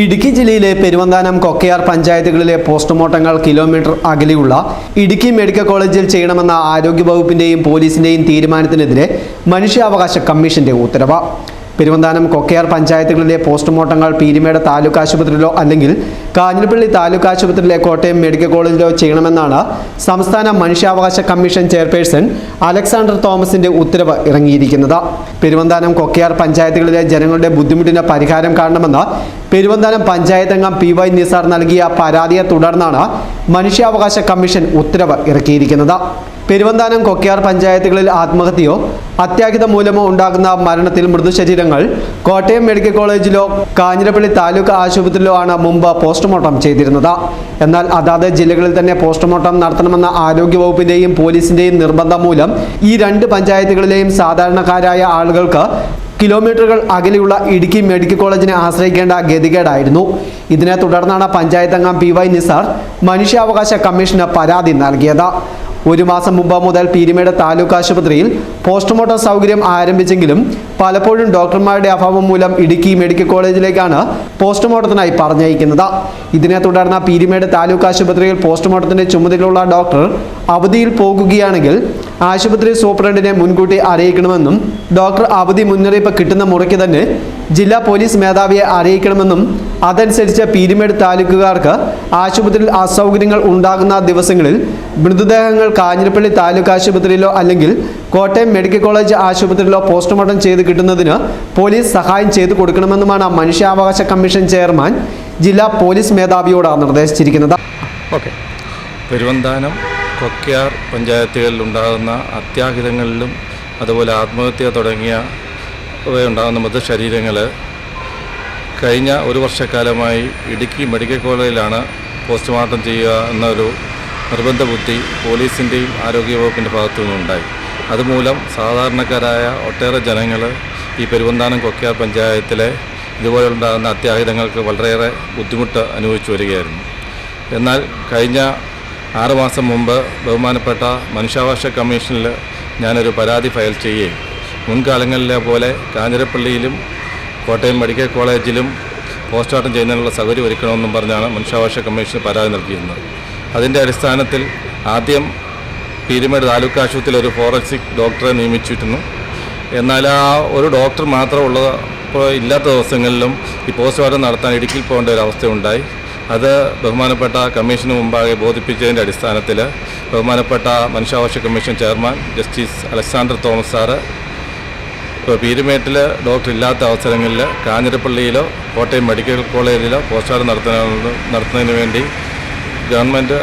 ഇടുക്കി ജില്ലയിലെ പെരുവന്താനം കൊക്കയാർ പഞ്ചായത്തുകളിലെ പോസ്റ്റ്മോർട്ടങ്ങൾ കിലോമീറ്റർ അകലെയുള്ള ഇടുക്കി മെഡിക്കൽ കോളേജിൽ ചെയ്യണമെന്ന ആരോഗ്യവകുപ്പിന്റെയും പോലീസിന്റെയും തീരുമാനത്തിനെതിരെ മനുഷ്യാവകാശ കമ്മീഷന്റെ ഉത്തരവ്. പെരുവന്താനം കൊക്കയാർ പഞ്ചായത്തുകളിലെ പോസ്റ്റ്മോർട്ടങ്ങൾ പീരിമേട് താലൂക്ക് ആശുപത്രിയിലോ അല്ലെങ്കിൽ കാഞ്ഞിരപ്പള്ളി താലൂക്ക് ആശുപത്രിയിലെ കോട്ടയം മെഡിക്കൽ കോളേജിലോ ചെയ്യണമെന്നാണ് സംസ്ഥാന മനുഷ്യാവകാശ കമ്മീഷൻ ചെയർപേഴ്സൺ അലക്സാണ്ടർ തോമസിന്റെ ഉത്തരവ് ഇറങ്ങിയിരിക്കുന്നത്. പെരുവന്താനം കൊക്കയാർ പഞ്ചായത്തുകളിലെ ജനങ്ങളുടെ ബുദ്ധിമുട്ടിന് പരിഹാരം കാണണമെന്ന് പെരുവന്താനം പഞ്ചായത്ത് അംഗം പി വൈ നിസാർ നൽകിയ പരാതിയെ തുടർന്നാണ് മനുഷ്യാവകാശ കമ്മീഷൻ ഉത്തരവ് ഇറക്കിയിരിക്കുന്നത്. പെരുവന്താനം കൊക്കയാർ പഞ്ചായത്തുകളിൽ ആത്മഹത്യയോ അത്യാഹിതം മൂലമോ ഉണ്ടാകുന്ന മരണത്തിൽ മൃതശരീരങ്ങൾ കോട്ടയം മെഡിക്കൽ കോളേജിലോ കാഞ്ഞിരപ്പള്ളി താലൂക്ക് ആശുപത്രിയിലോ ആണ് മുമ്പ് പോസ്റ്റ്മോർട്ടം ചെയ്തിരുന്നത്. എന്നാൽ അതാത് ജില്ലകളിൽ തന്നെ പോസ്റ്റ്മോർട്ടം നടത്തണമെന്ന ആരോഗ്യവകുപ്പിന്റെയും പോലീസിന്റെയും നിർബന്ധം മൂലം ഈ രണ്ട് പഞ്ചായത്തുകളിലെയും സാധാരണക്കാരായ ആളുകൾക്ക് കിലോമീറ്ററുകൾ അകലെയുള്ള ഇടുക്കി മെഡിക്കൽ കോളേജിനെ ആശ്രയിക്കേണ്ട ഗതികേടായിരുന്നു. ഇതിനെ തുടർന്നാണ് പഞ്ചായത്തംഗം പി വൈ നിസാർ മനുഷ്യാവകാശ കമ്മീഷന് പരാതി നൽകിയത്. ഒരു മാസം മുമ്പ് മുതൽ പീരിമേട് താലൂക്ക് ആശുപത്രിയിൽ പോസ്റ്റ്മോർട്ടം സൗകര്യം ആരംഭിച്ചെങ്കിലും പലപ്പോഴും ഡോക്ടർമാരുടെ അഭാവം മൂലം ഇടുക്കി മെഡിക്കൽ കോളേജിലേക്കാണ് പോസ്റ്റ്മോർട്ടത്തിനായി പറഞ്ഞയക്കുന്നത്. ഇതിനെ തുടർന്ന് പീരിമേട് താലൂക്ക് ആശുപത്രിയിൽ പോസ്റ്റ്മോർട്ടത്തിന്റെ ചുമതലയുള്ള ഡോക്ടർ അവധിയിൽ പോകുകയാണെങ്കിൽ ആശുപത്രി സൂപ്രണ്ടിനെ മുൻകൂട്ടി അറിയിക്കണമെന്നും ഡോക്ടർ അവധി മുന്നറിയിപ്പ് കിട്ടുന്ന മുറയ്ക്ക് തന്നെ ജില്ലാ പോലീസ് മേധാവിയെ അറിയിക്കണമെന്നും അതനുസരിച്ച് പീരുമേട് താലൂക്കുകാർക്ക് ആശുപത്രിയിൽ അസൗകര്യങ്ങൾ ഉണ്ടാകുന്ന ദിവസങ്ങളിൽ മൃതദേഹങ്ങൾ കാഞ്ഞിരപ്പള്ളി താലൂക്ക് ആശുപത്രിയിലോ അല്ലെങ്കിൽ കോട്ടയം മെഡിക്കൽ കോളേജ് ആശുപത്രിയിലോ പോസ്റ്റ്മോർട്ടം ചെയ്ത് കിട്ടുന്നതിന് പോലീസ് സഹായം ചെയ്തു കൊടുക്കണമെന്നുമാണ് മനുഷ്യാവകാശ കമ്മീഷൻ ചെയർമാൻ ജില്ലാ പോലീസ് മേധാവിയോട് നിർദ്ദേശിച്ചിരിക്കുന്നത്. ഓക്കെ. പെരുവന്താനം കൊക്കയാർ പഞ്ചായത്തുകളിൽ ഉണ്ടാകുന്ന അത്യാഹിതങ്ങളിലും അതുപോലെ ആത്മഹത്യ തുടങ്ങിയ ഉണ്ടാകുന്ന മൃതശരീരങ്ങൾ കഴിഞ്ഞ ഒരു വർഷക്കാലമായി ഇടുക്കി മെഡിക്കൽ കോളേജിലാണ് പോസ്റ്റ്മോർട്ടം ചെയ്യുക എന്നൊരു നിർബന്ധ ബുദ്ധി പോലീസിന്റെയും ആരോഗ്യവകുപ്പിന്റെ ഭാഗത്തു നിന്നുണ്ടായി. അതുമൂലം സാധാരണക്കാരായ ഒട്ടേറെ ജനങ്ങൾ ഈ പെരുവന്താനം കൊക്കയാർ പഞ്ചായത്തിലെ ഇതുപോലുണ്ടാകുന്ന അത്യാഹിതങ്ങൾക്ക് വളരെയേറെ ബുദ്ധിമുട്ട് അനുഭവിച്ചു വരികയായിരുന്നു. എന്നാൽ കഴിഞ്ഞ ആറ് മാസം മുമ്പ് ബഹുമാനപ്പെട്ട മനുഷ്യാവകാശ കമ്മീഷനിൽ ഞാനൊരു പരാതി ഫയൽ ചെയ്യുകയും മുൻകാലങ്ങളിലെ പോലെ കാഞ്ഞിരപ്പള്ളിയിലും കോട്ടയം മെഡിക്കൽ കോളേജിലും പോസ്റ്റ്മോർട്ടം ചെയ്യുന്നതിനുള്ള സൗകര്യം ഒരുക്കണമെന്നും പറഞ്ഞാണ് മനുഷ്യാവകാശ കമ്മീഷൻ പരാതി നൽകിയിരുന്നത്. അതിന്റെ അടിസ്ഥാനത്തിൽ ആദ്യം പീരുമേട് താലൂക്ക് ആശുപത്രിയിൽ ഒരു ഫോറൻസിക് ഡോക്ടറെ നിയമിച്ചിരുന്നു. എന്നാൽ ആ ഒരു ഡോക്ടർ മാത്രമുള്ള ഇല്ലാത്ത ദിവസങ്ങളിലും ഈ പോസ്റ്റ്മോർട്ടം നടത്താൻ ഇടുക്കിയിൽ പോകേണ്ട ഒരു അവസ്ഥയുണ്ടായി. അത് ബഹുമാനപ്പെട്ട കമ്മീഷന് മുമ്പാകെ ബോധിപ്പിച്ചതിന്റെ അടിസ്ഥാനത്തിൽ ബഹുമാനപ്പെട്ട മനുഷ്യാവകാശ commission chairman justice Alexander Thomas sir ഇപ്പോൾ പീരുമേട്ടിൽ ഡോക്ടർ ഇല്ലാത്ത അവസരങ്ങളിൽ കാഞ്ഞിരപ്പള്ളിയിലോ കോട്ടയം മെഡിക്കൽ കോളേജിലോ പോസ്റ്റ്മോർട്ടം നടത്തുന്ന നടത്തുന്നതിന് വേണ്ടി ഗവൺമെന്റ്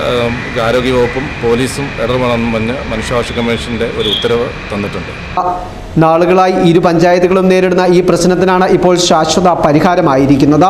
ആരോഗ്യവകുപ്പും പോലീസും ഇടപെടണമെന്ന് പറഞ്ഞ് മനുഷ്യാവകാശ കമ്മീഷന്റെ ഒരു ഉത്തരവ് തന്നിട്ടുണ്ട്. നാളുകളായി ഇരു പഞ്ചായത്തുകളും നേരിടുന്ന ഈ പ്രശ്നത്തിനാണ് ഇപ്പോൾ ശാശ്വത പരിഹാരമായിരിക്കുന്നത്.